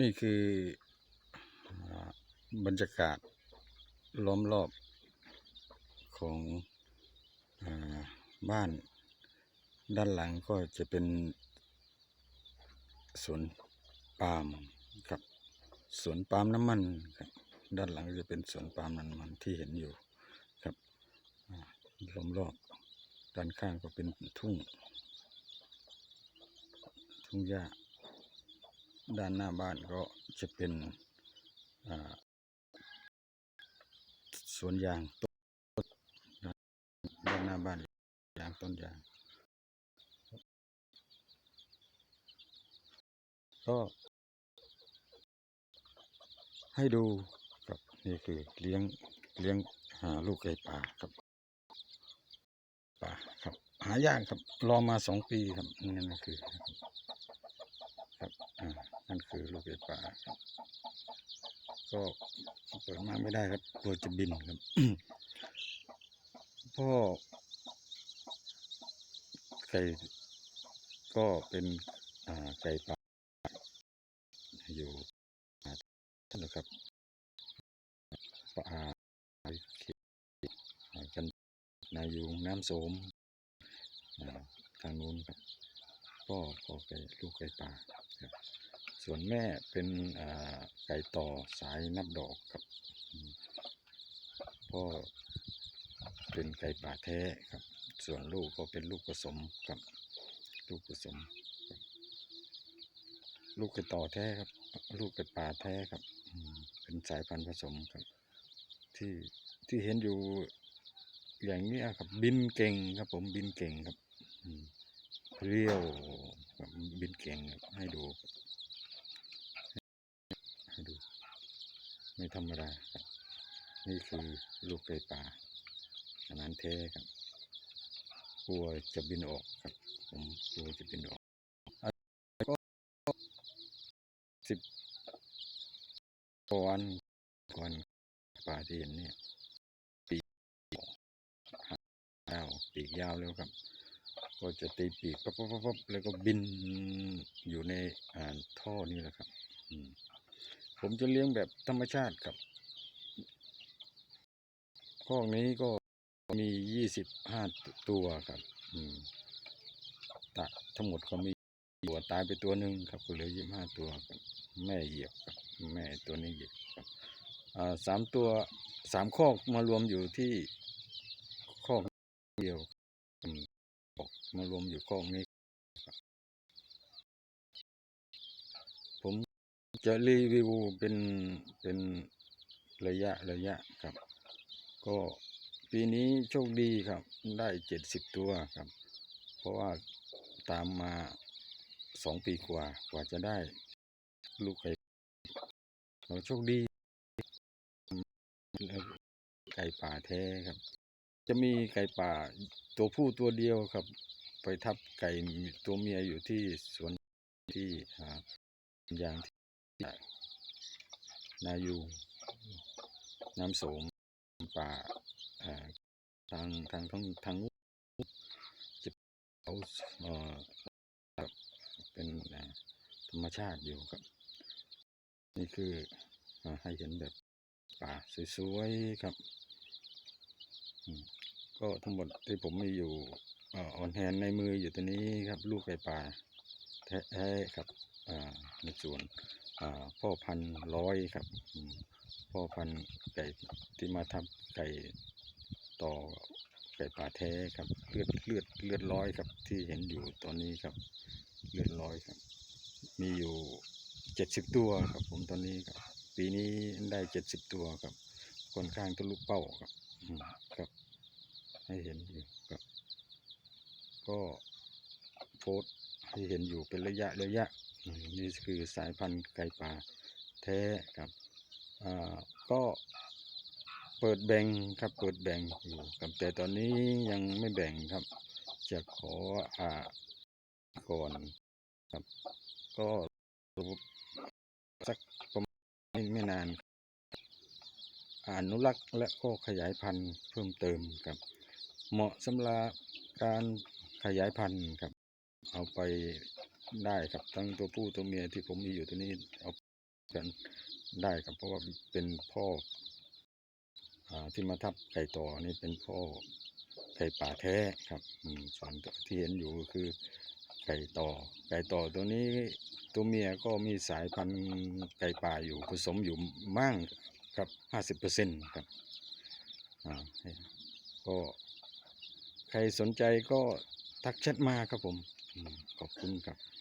นี่คือบรรยากาศล้อมรอบของอบ้านด้านหลังก็จะเป็นสวนปาล์มครับสวนปาล์มน้ำมันครับด้านหลังจะเป็นสวนปาล์มน้ำมันที่เห็นอยู่ครับล้อมรอบด้านข้างก็เป็นทุ่ง ทุ่งหญ้า ด้านหน้าบ้านก็จะเป็นสวนยางต้นด้านหน้าบ้านยางต้นยาง ก็ให้ดูครับนี่คือเลี้ยงเลี้ยงหาลูกไก่ป่าครับป่าครับ หายากครับรอมาสองปีครับนั่นก็คือ นั่นคือลูกไก่ป่าครับก็เปิดมาไม่ได้ครับกลัวจะบินครับพ่อไก่ก็เป็นไก่ป่าอยู่อ่าท่านนะครับป่าเขตอ่กันนายูงน้ำโสมทางนู้นครับพ่อก็ไก่ลูกไก่ป่าครับ ส่วนแม่เป็นไก่ต่อสายนับดอกครับพ่อเป็นไก่ป่าแท้ครับ ส่วนลูกก็เป็นลูกผสมครับ ลูกผสม ลูกไก่ต่อแท้ครับ ลูกไก่ป่าแท้ครับ เป็นสายพันธุ์ผสมครับ ที่ที่เห็นอยู่อย่างนี้ครับ บินเก่งครับผมบินเก่งครับเรียวบบินเก่งครับให้ดู ดู ไม่ธรรมดาครับ นี่คือลูกไก่ป่าอันนั้นแท้ครับกลัวจะบินออกครับ ผมกลัวจะบินออกอะก็สิบกว่าวันก่อนป่าที่เห็นเนี่ยปีกยาวปีกยาวแล้วครับ ก็จะตีปีกปั๊บปั๊บปั๊บปั๊บแล้วก็บินอยู่ในอ่าท่อนี่แหละครับ อืม ผมจะเลี้ยงแบบธรรมชาติครับคอกนี้ก็มียี่สิบห้าตัวครับ อืมตะทั้งหมดก็มีตัวตายไปตัวหนึ่งครับก็เหลือยี่สิบห้าตัวครับแม่เหยียบครับ แม่ตัวนี้เหยียบครับอ่าสามตัวสามคอกมารวมอยู่ที่คอกเดียวอืมมารวมอยู่คอกนี้ครับผม จะรีวิวเป็นเป็นระยะระยะครับ ก็ปีนี้โชคดีครับ ได้เจ็ดสิบตัวครับ เพราะว่าตามมาสองปีกว่ากว่าจะได้ ลูกไก่เราโชคดีไก่ป่าแท้ครับ จะมีไก่ป่าตัวผู้ตัวเดียวครับ ไปทับไก่ตัวเมียอยู่ที่สวนที่หายางที่ นายูน้ำโสมป่าอ่าทางทางทางทางจะเขาเอ่อครับเป็นอ่าธรรมชาติอยู่ครับ นี่คืออ่าให้เห็นแบบป่าสวยๆครับอืมก็ทั้งหมดที่ผมมีอยู่ออนแฮนในมืออยู่ตัวนี้ครับ ลูกไก่ป่าแท้ๆครับอ่าในสวน พ่อพันร้อยครับ พ่อพันไก่ที่มาทับไก่ต่อไก่ป่าแท้ครับเลือดเลือดเลือดร้อยครับที่เห็นอยู่ตอนนี้ครับ เลือดร้อยครับ มีอยู่เจ็ดสิบตัวครับ ผมตอนนี้ครับ ปีนี้ได้เจ็ดสิบตัวครับค่อนข้างทะลุเป้าครับครับ ให้เห็นอยู่ครับ ก็โพสให้เห็นอยู่เป็นระยะระยะ นี่คือสายพันธุ์ไก่ป่าแท้ครับอ่าก็เปิดแบ่งครับเปิดแบ่งอยู่ครับแต่ตอนนี้ยังไม่แบ่งครับ จะขออ่าก่อนครับ ก็สักประมาณไม่ไม่นานอนุรักษ์และก็ขยายพันธุ์เพิ่มเติมครับ เหมาะสำหรับการขยายพันธุ์ครับ เอาไป ได้ครับทั้งตัวผู้ตัวเมียที่ผมมีอยู่ตัวนี้เอากันได้ครับเพราะว่าเป็นพ่ออที่มาทับไก่ต่อนี่เป็นพ่อไก่ป่าแท้ครับส่วนที่เห็นอยู่คือไก่ต่อ ไก่ต่อตัวนี้ตัวเมียก็มีสายพันธุ์ไก่ป่าอยู่ผสมอยู่มั่งครับห้าสิบเปอร์เซ็นต์ครับอ่าก็ใครสนใจก็ทักแชทมาครับผม ขอบคุณครับ